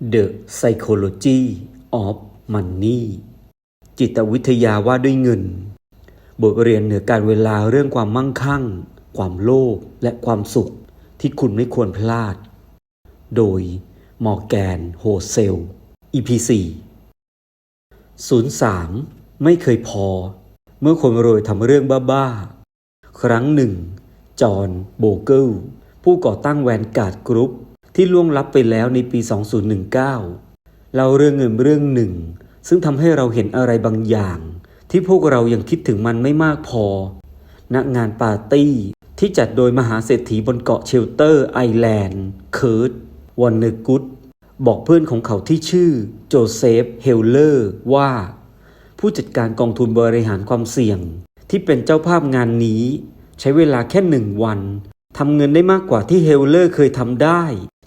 The Psychology of Money จิตวิทยาว่าด้วยเงิน บทเรียนเหนือการเวลาเรื่องความมั่งคั่ง ความโลภและความสุขที่คุณไม่ควรพลาด โดยมอร์แกนโฮเซล EP 4 03 ไม่เคยพอ เมื่อคนรวยทำเรื่องบ้าๆ ครั้งหนึ่ง จอห์นโบเกิลผู้ก่อตั้งแวนการ์ดกรุ๊ป ที่ล่วงลับไปแล้วในปี 2019เล่าเรื่องเงินเรื่องหนึ่ง ซึ่งทำให้เราเห็นอะไรบางอย่าง ที่พวกเรายังคิดถึงมันไม่มากพอณงานปาร์ตี้ที่จัดโดยมหาเศรษฐีบนเกาะเชลเตอร์ไอแลนด์เคิร์ตวอนเนอร์กุดบอกเพื่อนของเขาที่ชื่อโจเซฟเฮลเลอร์ว่า ผู้จัดการกองทุนบริหารความเสี่ยง ที่เป็นเจ้าภาพงานนี้ ใช้เวลาแค่หนึ่งวันทำเงินได้มากกว่าที่เฮลเลอร์เคยทำได้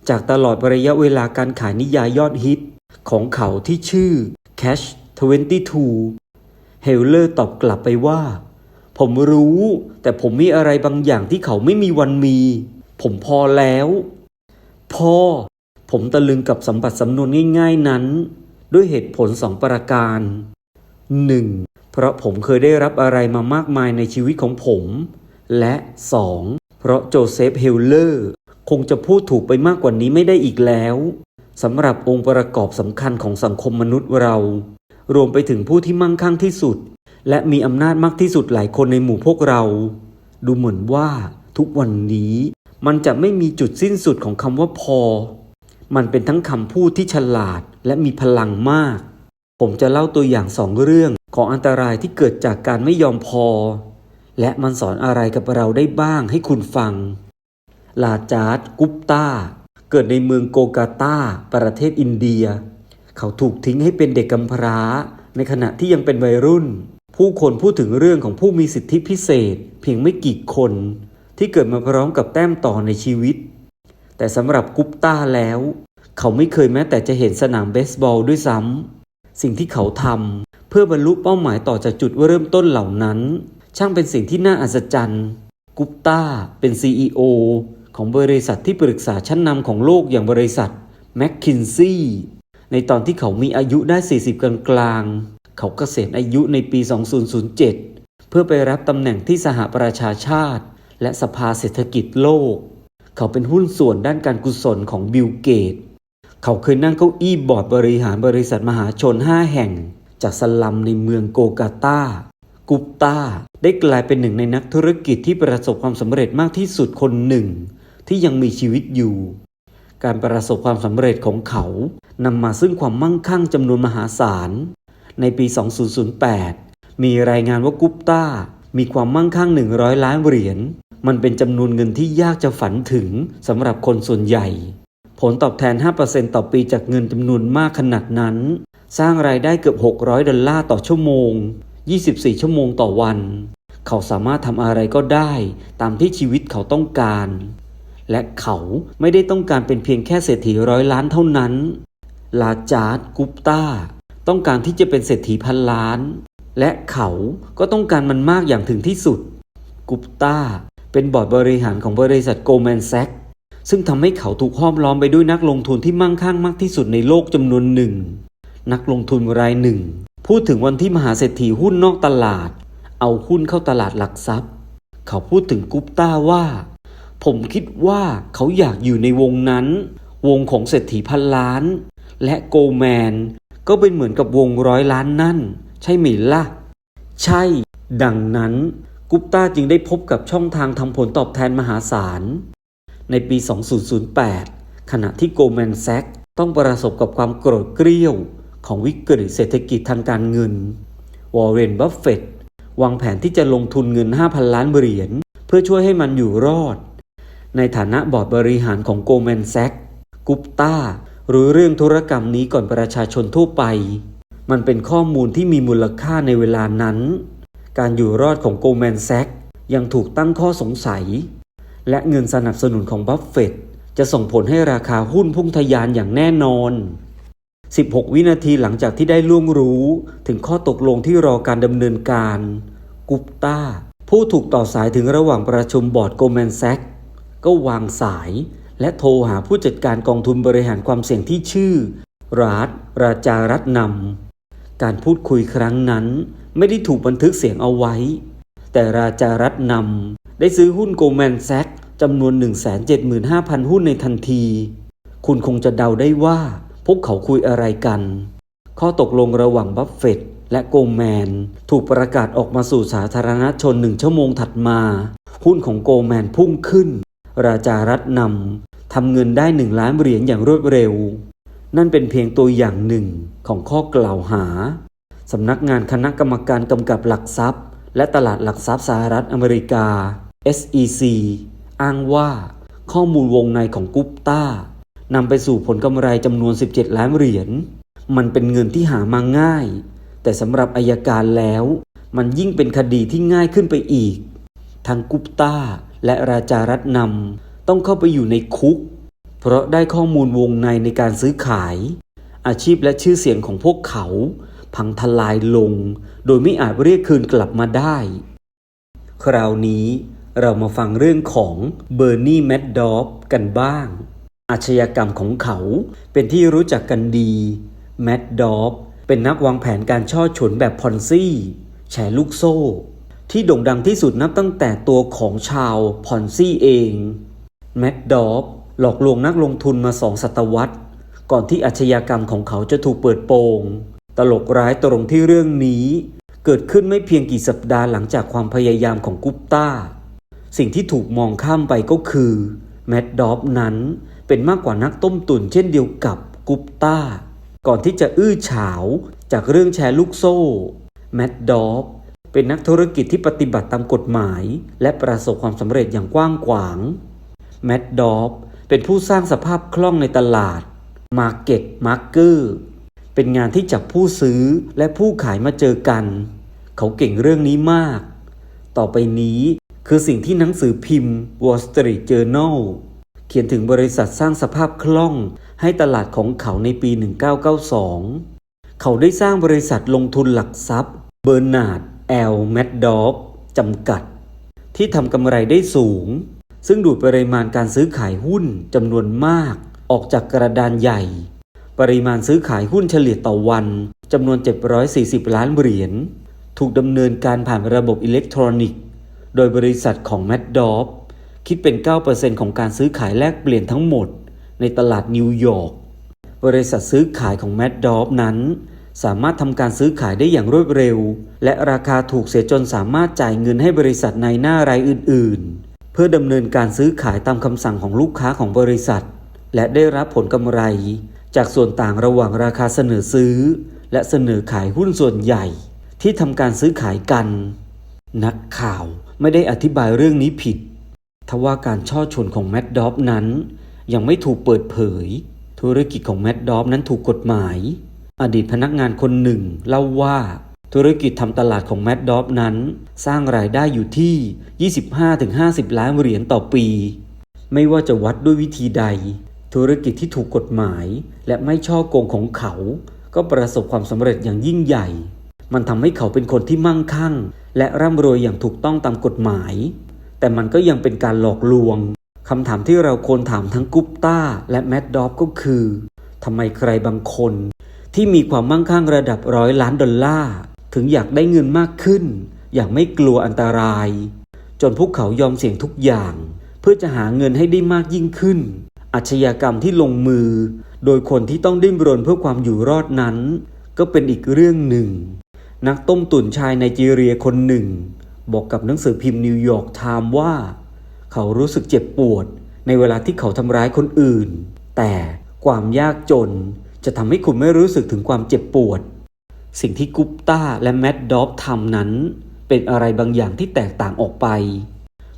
จากตลอดระยะเวลาการขายนิยายยอดฮิตของเขาที่ชื่อ Cash 22 เฮลเลอร์ตอบกลับไปว่า ผมรู้ แต่ผมมีอะไรบางอย่างที่เขาไม่มีวันมี ผมพอแล้ว พ่อ ผมตะลึงกับสัมผัสสำนวนง่ายๆนั้น ด้วยเหตุผลสองประการ 1. เพราะผมเคยได้รับอะไรมามากมายในชีวิตของผม และ 2. เพราะโจเซฟเฮลเลอร์ คงจะพูดถูกไปมากกว่านี้ไม่ได้อีกแล้วสำหรับองค์ประกอบสำคัญของสังคมมนุษย์เรา รวมไปถึงผู้ที่มั่งคั่งที่สุด และมีอำนาจมากที่สุดหลายคนในหมู่พวกเรา ดูเหมือนว่าทุกวันนี้มันจะไม่มีจุดสิ้นสุดของคำว่าพอ มันเป็นทั้งคำพูดที่ฉลาดและมีพลังมาก ผมจะเล่าตัวอย่างสองเรื่องของอันตรายที่เกิดจากการไม่ยอมพอ และมันสอนอะไรกับเราได้บ้างให้คุณฟัง ลาจาร์ดกุปตาเกิดในเมืองโกกาตาประเทศอินเดีย เขาถูกทิ้งให้เป็นเด็กกำพร้า ในขณะที่ยังเป็นวัยรุ่น ผู้คนพูดถึงเรื่องของผู้มีสิทธิพิเศษ เพียงไม่กี่คน ที่เกิดมาพร้อมกับแต้มต่อในชีวิต แต่สำหรับกุปตาแล้ว เขาไม่เคยแม้แต่จะเห็นสนามเบสบอลด้วยซ้ำสิ่งที่เขาทำเพื่อบรรลุเป้าหมายต่อจากจุดเริ่มต้นเหล่านั้น ช่างเป็นสิ่งที่น่าอัศจรรย์กุปตาเป็น CEO ของบริษัทที่ปรึกษาชั้นนำของโลกอย่างบริษัทแมคคินซีในตอนที่เขามีอายุได้ 40 กลางกลางๆเขาเกษียณอายุในปี 2007 เพื่อไปรับตำแหน่งที่สหประชาชาติ และสภาเศรษฐกิจโลก เขาเป็นหุ้นส่วนด้านการกุศลของบิลเกต เขาเคยนั่งเก้าอี้บอร์ดบริหารบริษัทมหาชน 5 แห่ง จากสลัมในเมืองโกกาตากุปตาได้กลายเป็นหนึ่งในนักธุรกิจที่ประสบความสำเร็จมากที่สุดคนหนึ่ง ที่ยังมีชีวิตอยู่ การประสบความสำเร็จของเขานำมาซึ่งความมั่งคั่งจำนวนมหาศาล ในปี 2008 มีรายงานว่ากุปตามีความมั่งคั่ง 100 ล้านเหรียญ มันเป็นจำนวนเงินที่ยากจะฝันถึงสำหรับคนส่วนใหญ่ ผลตอบแทน 5%ต่อปีจากเงินจำนวนมากขนาดนั้น สร้างรายได้เกือบ 600 ดอลลาร์ต่อชั่วโมง 24 ชั่วโมงต่อวัน เขาสามารถทำอะไรก็ได้ตามที่ชีวิตเขาต้องการ และเขาไม่ได้ต้องการเป็นเพียงแค่เศรษฐีร้อยล้านเท่านั้น ลาจาร์ดกุปตาต้องการที่จะเป็นเศรษฐีพันล้าน และเขาก็ต้องการมันมากอย่างถึงที่สุด กุปตาเป็นบอร์ดบริหารของบริษัทโกลแมนแซกซึ่งทำให้เขาถูกห้อมล้อมไปด้วยนักลงทุนที่มั่งคั่งมากที่สุดในโลกจำนวนหนึ่ง นักลงทุนรายหนึ่ง พูดถึงวันที่มหาเศรษฐีหุ้นนอกตลาด เอาหุ้นเข้าตลาดหลักทรัพย์ เขาพูดถึงกุปตาว่า ผมคิดว่าเขาอยากอยู่ในวงนั้น วงของเศรษฐีพันล้าน และโกแมน ก็เป็นเหมือนกับวงร้อยล้านนั่น ใช่ไหมล่ะ ใช่ ดังนั้น กุปตาจึงได้พบกับช่องทางทำผลตอบแทนมหาศาล ในปี 2008 ขณะที่โกลแมนแซกต้องประสบกับความโกรธเกรี้ยว ของวิกฤตเศรษฐกิจทางการเงิน วอร์เรน บัฟเฟตวางแผนที่จะลงทุนเงิน 5,000 ล้านเหรียญเพื่อช่วยให้มันอยู่รอด ในฐานะบอร์ดบริหารของโกลแมนแซกกุปตารู้เรื่องธุรกรรมนี้ก่อนประชาชนทั่วไป มันเป็นข้อมูลที่มีมูลค่าในเวลานั้น การอยู่รอดของโกลแมนแซกยังถูกตั้งข้อสงสัย และเงินสนับสนุนของบัฟเฟตจะส่งผลให้ราคาหุ้นพุ่งทะยานอย่างแน่นอน 16 วินาทีหลังจากที่ได้ล่วงรู้ถึงข้อตกลงที่รอการดำเนินการ กุปตาผู้ถูกต่อสายถึงระหว่างประชุมบอร์ดโกลแมนแซก ก็วางสายและโทรหาผู้จัดการกองทุนบริหารความเสี่ยงที่ชื่อราดราจารัตนำการพูดคุยครั้งนั้น ไม่ได้ถูกบันทึกเสียงเอาไว้ แต่ราจารัตนำได้ซื้อหุ้นโกลแมนแซกจำนวน 175,000 หุ้นในทันที คุณคงจะเดาได้ว่า พวกเขาคุยอะไรกัน ข้อตกลงระหว่างบัฟเฟตต์และโกลแมน ถูกประกาศออกมาสู่สาธารณชนหนึ่งชั่วโมงถัดมา หุ้นของโกลแมนพุ่งขึ้น ราจารัตนำทำเงินได้หนึ่งล้านเหรียญอย่างรวดเร็ว นั่นเป็นเพียงตัวอย่างหนึ่งของข้อกล่าวหาสำนักงานคณะกรรมการกำกับหลักทรัพย์ และตลาดหลักทรัพย์สหรัฐอเมริกา SEC อ้างว่าข้อมูลวงในของกุปต้านำไปสู่ผลกำไรจำนวน 17 ล้านเหรียญ มันเป็นเงินที่หามาง่าย แต่สำหรับอายการแล้ว มันยิ่งเป็นคดีที่ง่ายขึ้นไปอีกทั้งกุปต้า และราจารัตนำต้องเข้าไปอยู่ในคุก เพราะได้ข้อมูลวงในในการซื้อขาย อาชีพและชื่อเสียงของพวกเขา พังทลายลง โดยไม่อาจเรียกคืนกลับมาได้ คราวนี้เรามาฟังเรื่องของเบอร์นีแมดดอฟกันบ้าง อาชญากรรมของเขาเป็นที่รู้จักกันดีแมดดอฟเป็นนักวางแผนการช่อฉนแบบพอนซี่แชร์ลูกโซ่ ที่โด่งดังที่สุดนับตั้งแต่ตัวของชาวพอนซี่เอง แมดดอฟหลอกลวงนักลงทุนมาสองศตวรรษ ก่อนที่อาชญากรรมของเขาจะถูกเปิดโปง ตลกร้ายตรงที่เรื่องนี้ เกิดขึ้นไม่เพียงกี่สัปดาห์หลังจากความพยายามของกุปต้าสิ่งที่ถูกมองข้ามไปก็คือแมดดอฟนั้นเป็นมากกว่านักต้มตุ๋นเช่นเดียวกับกุปต้าก่อนที่จะอื้อฉาวจากเรื่องแชร์ลูกโซ่แมดดอฟ เป็นนักธุรกิจที่ปฏิบัติตามกฎหมาย และประสบความสำเร็จอย่างกว้างขวาง แมดดอฟเป็นผู้สร้างสภาพคล่องในตลาด Market Marker เป็นงานที่จับผู้ซื้อและผู้ขายมาเจอกัน เขาเก่งเรื่องนี้มาก ต่อไปนี้คือสิ่งที่หนังสือพิมพ์ Wall Street Journal เขียนถึงบริษัทสร้างสภาพคล่องให้ตลาดของเขาในปี 1992 เขาได้สร้างบริษัทลงทุนหลักทรัพย์เบอร์นาร์ด แอลแมดด็อฟจำกัด ที่ทำกำไรได้สูง ซึ่งดูดปริมาณการซื้อขายหุ้นจำนวนมาก ออกจากกระดานใหญ่ ปริมาณซื้อขายหุ้นเฉลี่ยต่อวันจำนวน 740 ล้านเหรียญถูกดำเนินการผ่านระบบอิเล็กทรอนิกส์ โดยบริษัทของแมดดอฟคิดเป็น 9%ของการซื้อขายแลกเปลี่ยนทั้งหมด ในตลาดนิวยอร์ก บริษัทซื้อขายของแมดดอฟนั้น สามารถทำการซื้อขายได้อย่างรวดเร็ว และราคาถูกเสียจนสามารถจ่ายเงินให้บริษัทในหน้ารายอื่น ๆ เพื่อดำเนินการซื้อขายตามคำสั่งของลูกค้าของบริษัท และได้รับผลกำไร จากส่วนต่างระหว่างราคาเสนอซื้อ และเสนอขายหุ้นส่วนใหญ่ ที่ทำการซื้อขายกัน นักข่าวไม่ได้อธิบายเรื่องนี้ผิดทว่าการช่อชนของแมดดอฟนั้น ยังไม่ถูกเปิดเผย ธุรกิจของแมดดอฟนั้นถูกกฎหมาย อดีตพนักงานคนหนึ่งเล่าว่า ธุรกิจทำตลาดของแมดดอฟนั้น สร้างรายได้อยู่ที่ 25-50 ล้านเหรียญต่อปี ไม่ว่าจะวัดด้วยวิธีใด ธุรกิจที่ถูกกฎหมาย และไม่ช่อโกงของเขา ก็ประสบความสำเร็จอย่างยิ่งใหญ่ มันทำให้เขาเป็นคนที่มั่งคั่ง และร่ำรวยอย่างถูกต้องตามกฎหมาย แต่มันก็ยังเป็นการหลอกลวงคำถามที่เราควรถามทั้งกุปต้าและแมดดอฟก็คือทำไมใครบางคน ที่มีความมั่งคั่งระดับร้อยล้านดอลลาร์ถึงอยากได้เงินมากขึ้น อย่างไม่กลัวอันตราย จนพวกเขายอมเสี่ยงทุกอย่าง เพื่อจะหาเงินให้ได้มากยิ่งขึ้น อาชญากรรมที่ลงมือ โดยคนที่ต้องดิ้นรนเพื่อความอยู่รอดนั้น ก็เป็นอีกเรื่องหนึ่ง นักต้มตุ๋นชายไนจีเรียคนหนึ่ง บอกกับหนังสือพิมพ์นิวยอร์กไทม์ว่า เขารู้สึกเจ็บปวด ในเวลาที่เขาทำร้ายคนอื่น แต่ความยากจน จะทำให้คุณไม่รู้สึกถึงความเจ็บปวด สิ่งที่กุปต้าและแมดดอฟทำนั้น เป็นอะไรบางอย่างที่แตกต่างออกไป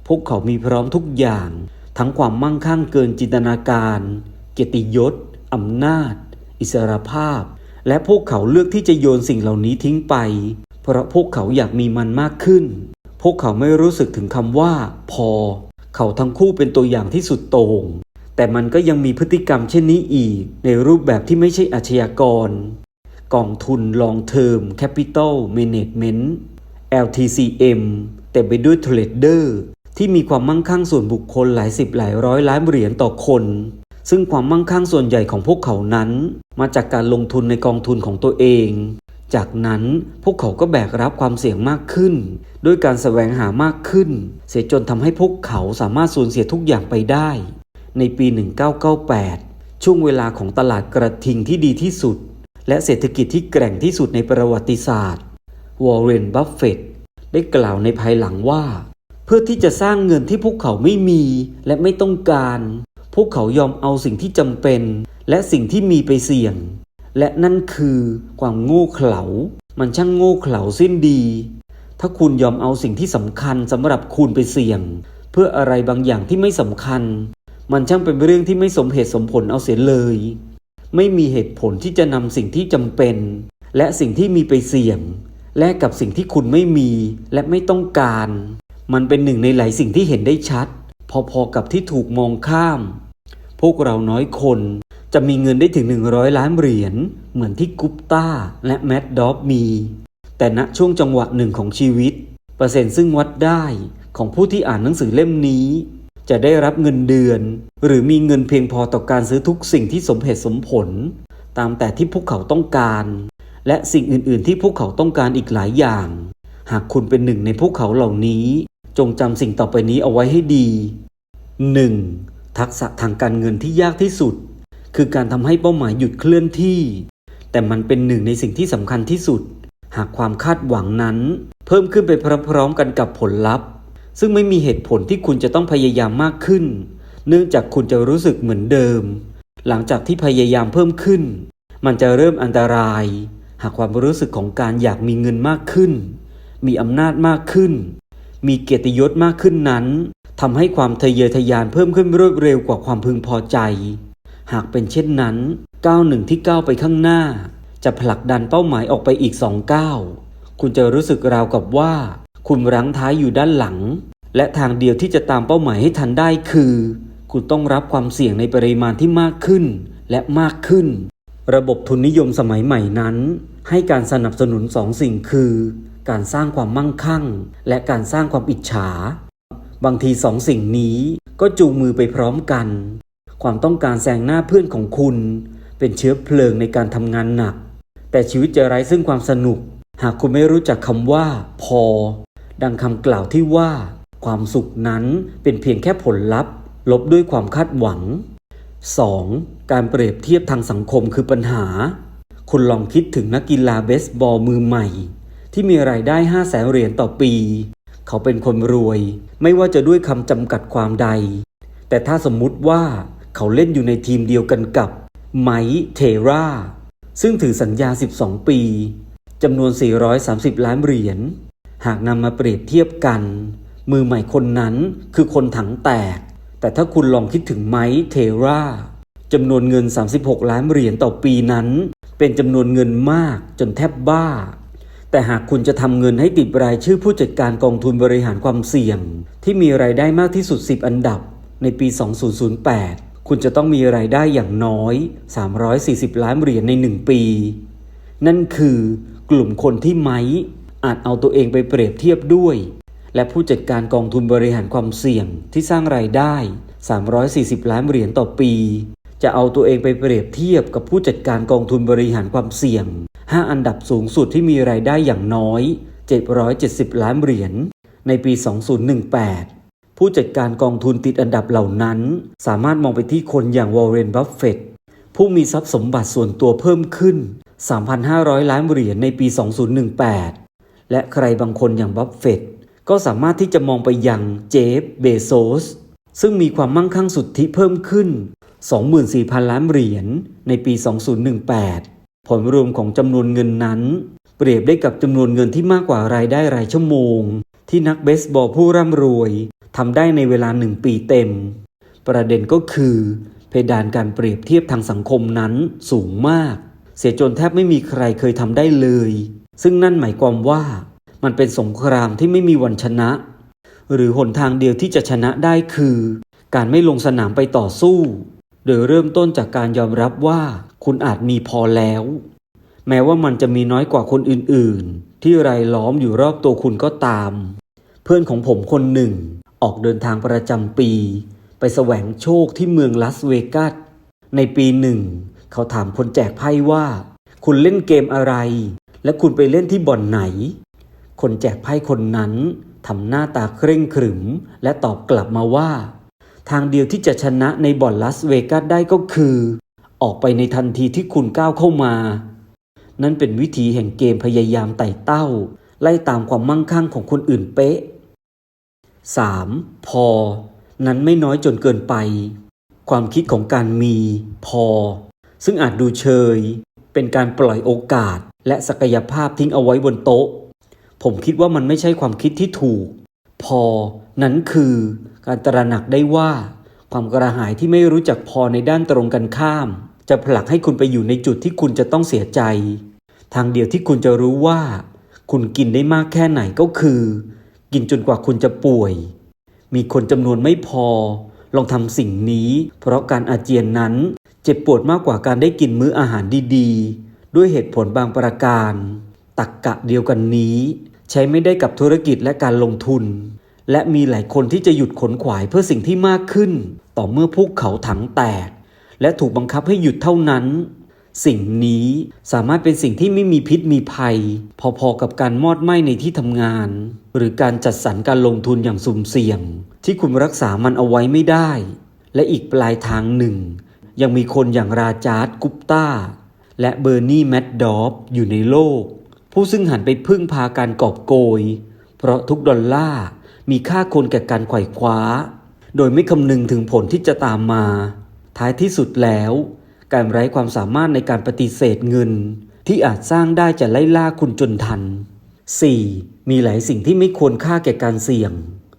พวกเขามีพร้อมทุกอย่าง ทั้งความมั่งคั่งเกินจินตนาการ เกียรติยศอำนาจ อิสรภาพ และพวกเขาเลือกที่จะโยนสิ่งเหล่านี้ทิ้งไป เพราะพวกเขาอยากมีมันมากขึ้น พวกเขาไม่รู้สึกถึงคำว่า พอ เขาทั้งคู่เป็นตัวอย่างที่สุดโต่ง แต่มันก็ยังมีพฤติกรรมเช่นนี้อีก ในรูปแบบที่ไม่ใช่อาชญากร กองทุน Long Term Capital Management LTCM แต่ไปด้วยเทรดเดอร์ที่มีความมั่งคั่งส่วนบุคคลหลายสิบหลายร้อยล้านเหรียญต่อคน ซึ่งความมั่งคั่งส่วนใหญ่ของพวกเขานั้น มาจากการลงทุนในกองทุนของตัวเอง จากนั้นพวกเขาก็แบกรับความเสี่ยงมากขึ้น ด้วยการแสวงหามากขึ้น เสียจนทำให้พวกเขาสามารถสูญเสียทุกอย่างไปได้ ในปี 1998 ช่วงเวลาของตลาดกระทิงที่ดีที่สุด และเศรษฐกิจที่แกร่งที่สุดในประวัติศาสตร์ วอร์เรน บัฟเฟตต์ได้กล่าวในภายหลังว่า เพื่อที่จะสร้างเงินที่พวกเขาไม่มีและไม่ต้องการ พวกเขายอมเอาสิ่งที่จำเป็น และสิ่งที่มีไปเสี่ยง และนั่นคือความโง่เขลา มันช่างโง่เขลาสิ้นดี ถ้าคุณยอมเอาสิ่งที่สำคัญสำหรับคุณไปเสี่ยง เพื่ออะไรบางอย่างที่ไม่สำคัญ มันช่างเป็นเรื่องที่ไม่สมเหตุสมผลเอาเสียเลย ไม่มีเหตุผลที่จะนำสิ่งที่จำเป็น และสิ่งที่มีไปเสี่ยง แลกกับสิ่งที่คุณไม่มีและไม่ต้องการ มันเป็นหนึ่งในหลายสิ่งที่เห็นได้ชัด พอๆกับที่ถูกมองข้าม พวกเราน้อยคนจะมีเงินได้ถึง 100 ล้านเหรียญเหมือนที่กุปตาและแมดดอฟมี แต่ณช่วงจังหวะหนึ่งของชีวิต เปอร์เซ็นต์ซึ่งวัดได้ของผู้ที่อ่านหนังสือเล่มนี้ จะได้รับเงินเดือน หรือมีเงินเพียงพอต่อการซื้อทุกสิ่งที่สมเหตุสมผล ตามแต่ที่พวกเขาต้องการ และสิ่งอื่น ๆ ที่พวกเขาต้องการอีกหลายอย่าง หากคุณเป็นหนึ่งในพวกเขาเหล่านี้ จงจำสิ่งต่อไปนี้เอาไว้ให้ดี 1. ทักษะทางการเงินที่ยากที่สุด คือการทำให้เป้าหมายหยุดเคลื่อนที่ แต่มันเป็นหนึ่งในสิ่งที่สำคัญที่สุด หากความคาดหวังนั้น เพิ่มขึ้นไปพร้อมๆกันกับผลลัพธ์ ซึ่งไม่มีเหตุผลที่คุณจะต้องพยายามมากขึ้น เนื่องจากคุณจะรู้สึกเหมือนเดิม หลังจากที่พยายามเพิ่มขึ้น มันจะเริ่มอันตราย หากความรู้สึกของการอยากมีเงินมากขึ้น มีอำนาจมากขึ้น มีเกียรติยศมากขึ้นนั้นทำให้ความทะเยอทะยานเพิ่มขึ้นรวดเร็วกว่าความพึงพอใจ หากเป็นเช่นนั้นก้าวหนึ่งที่ก้าวไปข้างหน้า จะผลักดันเป้าหมายออกไปอีกสองก้าวคุณจะรู้สึกราวกับว่า คุณรั้งท้ายอยู่ด้านหลัง และทางเดียวที่จะตามเป้าหมายให้ทันได้คือ คุณต้องรับความเสี่ยงในปริมาณที่มากขึ้นและมากขึ้น ระบบทุนนิยมสมัยใหม่นั้น ให้การสนับสนุนสองสิ่งคือ การสร้างความมั่งคั่ง และการสร้างความอิจฉา บางทีสองสิ่งนี้ก็จูงมือไปพร้อมกัน ความต้องการแซงหน้าเพื่อนของคุณ เป็นเชื้อเพลิงในการทำงานหนัก แต่ชีวิตจะไร้ซึ่งความสนุก หากคุณไม่รู้จักคำว่า พอ ดังคำกล่าวที่ว่า ความสุขนั้นเป็นเพียงแค่ผลลัพธ์ ลบด้วยความคาดหวัง 2. การเปรียบเทียบทางสังคมคือปัญหา คุณลองคิดถึงนักกีฬาเบสบอลมือใหม่ ที่มีรายได้5 0 0แสนเหรียญต่อปี เขาเป็นคนรวย ไม่ว่าจะด้วยคำจำกัดความใด แต่ถ้าสมมุติว่าเขาเล่นอยู่ในทีมเดียวกันกับไมค์เทราซึ่งถือสัญญา 12 ปีจำนวน 430 ล้านเหรียญ หากนำมาเปรียบเทียบกัน มือใหม่คนนั้นคือคนถังแตก แต่ถ้าคุณลองคิดถึงไมค์เทราจำนวนเงิน 36 ล้านเหรียญต่อปีนั้น เป็นจำนวนเงินมากจนแทบบ้า แต่หากคุณจะทำเงินให้ติดรายชื่อผู้จัดการกองทุนบริหารความเสี่ยง ที่มีรายได้มากที่สุด 10 อันดับ ในปี 2008 คุณจะต้องมีรายได้อย่างน้อย 340 ล้านเหรียญใน 1 ปี นั่นคือกลุ่มคนที่ไม อาจเอาตัวเองไปเปรียบเทียบด้วย และผู้จัดการกองทุนบริหารความเสี่ยงที่สร้างรายได้ 340 ล้านเหรียญต่อปี จะเอาตัวเองไปเปรียบเทียบกับผู้จัดการกองทุนบริหารความเสี่ยง 5 อันดับสูงสุดที่มีรายได้อย่างน้อย 770 ล้านเหรียญในปี 2018ผู้จัดการกองทุนติดอันดับเหล่านั้น สามารถมองไปที่คนอย่างวอร์เรน บัฟเฟตต์ผู้มีทรัพย์สมบัติส่วนตัวเพิ่มขึ้น 3,500 ล้านเหรียญในปี 2018 และใครบางคนอย่างบัฟเฟตก็สามารถที่จะมองไปยังเจฟเบโซส ซึ่งมีความมั่งคั่งสุทธิเพิ่มขึ้น 24,000 ล้านเหรียญในปี 2018 ผลรวมของจำนวนเงินนั้น เปรียบได้กับจำนวนเงินที่มากกว่ารายได้รายชั่วโมง ที่นักเบสบอลผู้ร่ำรวยทำได้ในเวลาหนึ่งปีเต็ม ประเด็นก็คือ เพดานการเปรียบเทียบทางสังคมนั้นสูงมาก เสียจนแทบไม่มีใครเคยทำได้เลย ซึ่งนั่นหมายความว่ามันเป็นสงครามที่ไม่มีวันชนะ หรือหนทางเดียวที่จะชนะได้คือ การไม่ลงสนามไปต่อสู้ โดยเริ่มต้นจากการยอมรับว่าคุณอาจมีพอแล้ว แม้ว่ามันจะมีน้อยกว่าคนอื่นๆ ที่ไรล้อมอยู่รอบตัวคุณก็ตาม เพื่อนของผมคนหนึ่ง ออกเดินทางประจำปี ไปแสวงโชคที่เมืองลาสเวกัสในปีหนึ่ง เขาถามคนแจกไพ่ว่า คุณเล่นเกมอะไร และคุณไปเล่นที่บ่อนไหน คนแจกไพ่คนนั้นทำหน้าตาเคร่งขรึม และตอบกลับมาว่า ทางเดียวที่จะชนะในบ่อนลาสเวกัสได้ก็คือ ออกไปในทันทีที่คุณก้าวเข้ามา นั่นเป็นวิธีแห่งเกมพยายามไต่เต้า ไล่ตามความมั่งคั่งของคนอื่นเป๊ะ 3. พอ นั้นไม่น้อยจนเกินไป ความคิดของการมี พอ ซึ่งอาจดูเชย เป็นการปล่อยโอกาส และศักยภาพทิ้งเอาไว้บนโต๊ะ ผมคิดว่ามันไม่ใช่ความคิดที่ถูก พอนั้นคือการตระหนักได้ว่า ความกระหายที่ไม่รู้จักพอในด้านตรงกันข้าม จะผลักให้คุณไปอยู่ในจุดที่คุณจะต้องเสียใจ ทางเดียวที่คุณจะรู้ว่า คุณกินได้มากแค่ไหนก็คือ กินจนกว่าคุณจะป่วย มีคนจำนวนไม่พอลองทำสิ่งนี้ เพราะการอาเจียนนั้น เจ็บปวดมากกว่าการได้กินมื้ออาหารดีๆ ด้วยเหตุผลบางประการ ตักกะเดียวกันนี้ ใช้ไม่ได้กับธุรกิจและการลงทุน และมีหลายคนที่จะหยุดขนขวายเพื่อสิ่งที่มากขึ้น ต่อเมื่อภูเขาถังแตก และถูกบังคับให้หยุดเท่านั้น สิ่งนี้สามารถเป็นสิ่งที่ไม่มีพิษมีภัย พอๆกับการมอดไหม้ในที่ทำงาน หรือการจัดสรรการลงทุนอย่างสุ่มเสี่ยง ที่คุณรักษามันเอาไว้ไม่ได้ และอีกปลายทางหนึ่ง ยังมีคนอย่างราจาร์ดกุปตาและเบอร์นีแมดดอฟอยู่ในโลก ผู้ซึ่งหันไปพึ่งพาการกอบโกย เพราะทุกดอลลาร์มีค่าคนแก่การไขว่คว้า โดยไม่คำนึงถึงผลที่จะตามมา ท้ายที่สุดแล้ว การไร้ความสามารถในการปฏิเสธเงิน ที่อาจสร้างได้จะไล่ล่าคุณจนทัน 4. มีหลายสิ่งที่ไม่ควรค่าแก่การเสี่ยง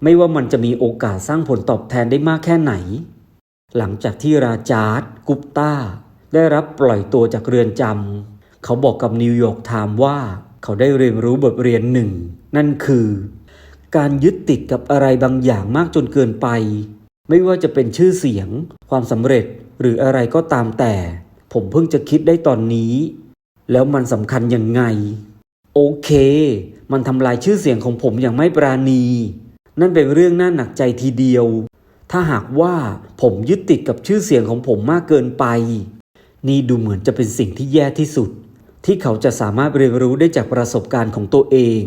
ไม่ว่ามันจะมีโอกาสสร้างผลตอบแทนได้มากแค่ไหน หลังจากที่ราจาร์ดกุปตาได้รับปล่อยตัวจากเรือนจำเขาบอกกับนิวยอร์กไทม์ว่า เขาได้เรียนรู้บทเรียนหนึ่ง นั่นคือ การยึดติดกับอะไรบางอย่างมากจนเกินไป ไม่ว่าจะเป็นชื่อเสียง ความสำเร็จหรืออะไรก็ตามแต่ ผมเพิ่งจะคิดได้ตอนนี้ แล้วมันสำคัญยังไง โอเค มันทำลายชื่อเสียงของผมอย่างไม่ปราณี นั่นเป็นเรื่องน่าหนักใจทีเดียว ถ้าหากว่าผมยึดติดกับชื่อเสียงของผมมากเกินไป นี่ดูเหมือนจะเป็นสิ่งที่แย่ที่สุด ที่เขาจะสามารถเรียนรู้ได้จากประสบการณ์ของตัวเอง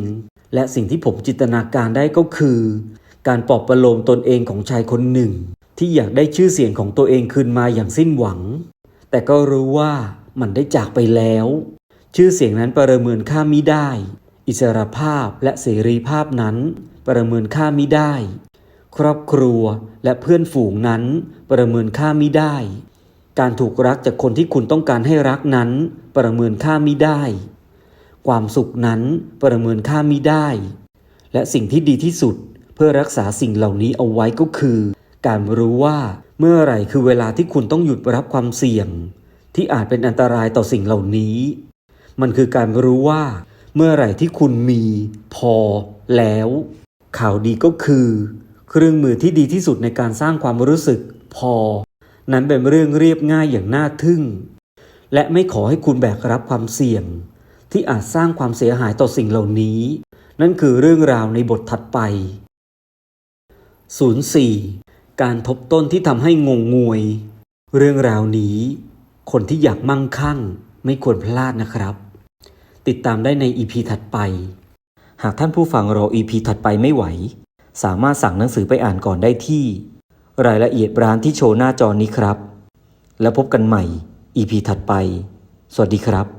และสิ่งที่ผมจินตนาการได้ก็คือ การปลอบประโลมตนเองของชายคนหนึ่ง ที่อยากได้ชื่อเสียงของตัวเองคืนมาอย่างสิ้นหวัง แต่ก็รู้ว่ามันได้จากไปแล้ว ชื่อเสียงนั้นประเมินค่ามิได้ อิสรภาพและเสรีภาพนั้นประเมินค่ามิได้ ครอบครัวและเพื่อนฝูงนั้นประเมินค่ามิได้ การถูกรักจากคนที่คุณต้องการให้รักนั้น ประเมินค่ามิได้ ความสุขนั้นประเมินค่ามิได้ และสิ่งที่ดีที่สุดเพื่อรักษาสิ่งเหล่านี้เอาไว้ก็คือ การรู้ว่าเมื่อไหร่คือเวลาที่คุณต้องหยุดรับความเสี่ยง ที่อาจเป็นอันตรายต่อสิ่งเหล่านี้ มันคือการรู้ว่า เมื่อไหร่ที่คุณมี พอแล้ว ข่าวดีก็คือ เครื่องมือที่ดีที่สุดในการสร้างความรู้สึกพอ นั้นเป็นเรื่องเรียบง่ายอย่างน่าทึ่ง และไม่ขอให้คุณแบกรับความเสี่ยง ที่อาจสร้างความเสียหายต่อสิ่งเหล่านี้ นั่นคือเรื่องราวในบทถัดไป 04. การทบต้นที่ทำให้งงงวย เรื่องราวนี้ คนที่อยากมั่งคั่ง ไม่ควรพลาดนะครับ ติดตามได้ใน EP ถัดไป หากท่านผู้ฟังรอ EP ถัดไปไม่ไหว สามารถสั่งหนังสือไปอ่านก่อนได้ที่ รายละเอียดร้านที่โชว์หน้าจอนี้ครับ แล้วพบกันใหม่ EP ถัดไป สวัสดีครับ